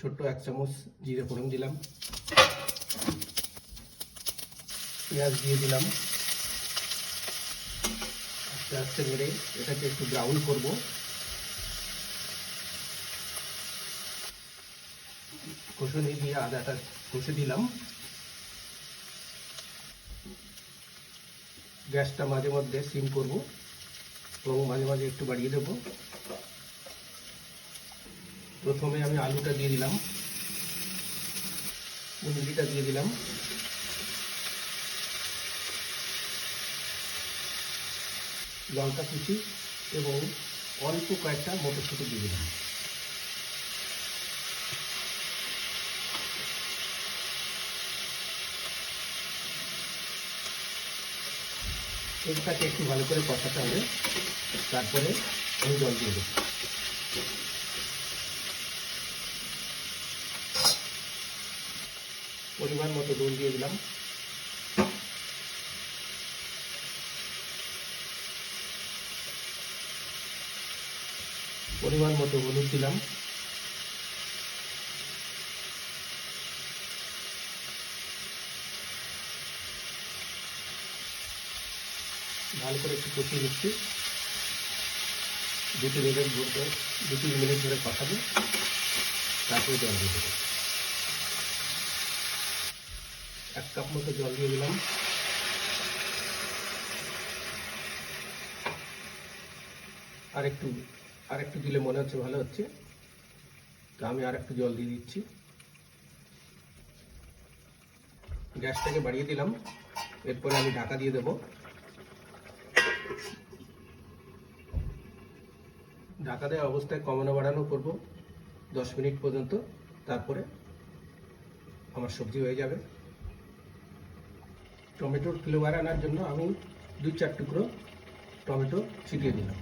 ছোট্ট এক চামচ জিরে ফোড়ন দিলাম। পেঁয়াজ দিয়ে দিলাম। আস্তে আস্তে মেরে এটাকে একটু ব্রাউন করব। কষুনি দিয়ে আদাটা কষে দিলাম। গ্যাসটা মাঝে মধ্যে সিম করব এবং মাঝে মাঝে একটু বাড়িয়ে দেব। প্রথমে আমি আলুটা দিয়ে দিলাম। মুরগিটা দিয়ে দিলাম। লঙ্কা কুচি এবং অল্প কয়েকটা মটরশুঁটি দিয়ে দিলাম। এটাকে একটু ভালো করে কষাতে হবে। তারপরে আমি জল দিয়ে দেবো। পরিমাণ মতো নুন দিয়ে দিলাম। পরিমাণ মতো হলুদ দিলাম। ভালো করে একটু কষিয়ে দিচ্ছি দু তিন মিনিট ধরে দু তিন মিনিট ধরে কষাবো। তারপরে জল দিয়ে এক কাপ মতো জল দিয়ে দিলাম। আর একটু আর একটু দিলে মনে হচ্ছে ভালো হচ্ছে। তো আমি আর একটু জল দিয়ে দিচ্ছি। গ্যাসটাকে বাড়িয়ে দিলাম। এরপরে আমি ঢাকা দিয়ে দেবো। ঢাকা দেওয়া অবস্থায় কমানো বাড়ানো করব দশ মিনিট পর্যন্ত। তারপরে আমার সবজি হয়ে যাবে। টমেটোর ফ্লেভার আনার জন্য আমি দু চার টুকরো টমেটো ছিটিয়ে দিলাম।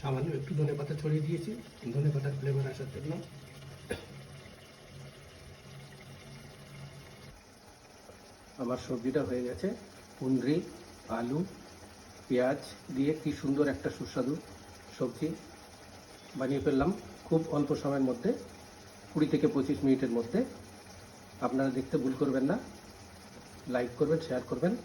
সামান্য একটু ধনে পাতা ছড়িয়ে দিয়েছি। ধনে পাতার ফ্লেভার আসার জন্য আমার সবজিটা হয়ে গেছে। কুন্দ্রি আলু, পেঁয়াজ দিয়ে কি সুন্দর একটা সুস্বাদু সবজি বানিয়ে ফেললাম। খুব অল্প সময়ের মধ্যে, কুড়ি থেকে পঁচিশ মিনিটের মধ্যে। আপনারা দেখতে ভুল করবেন না। লাইক করবেন, শেয়ার করবেন।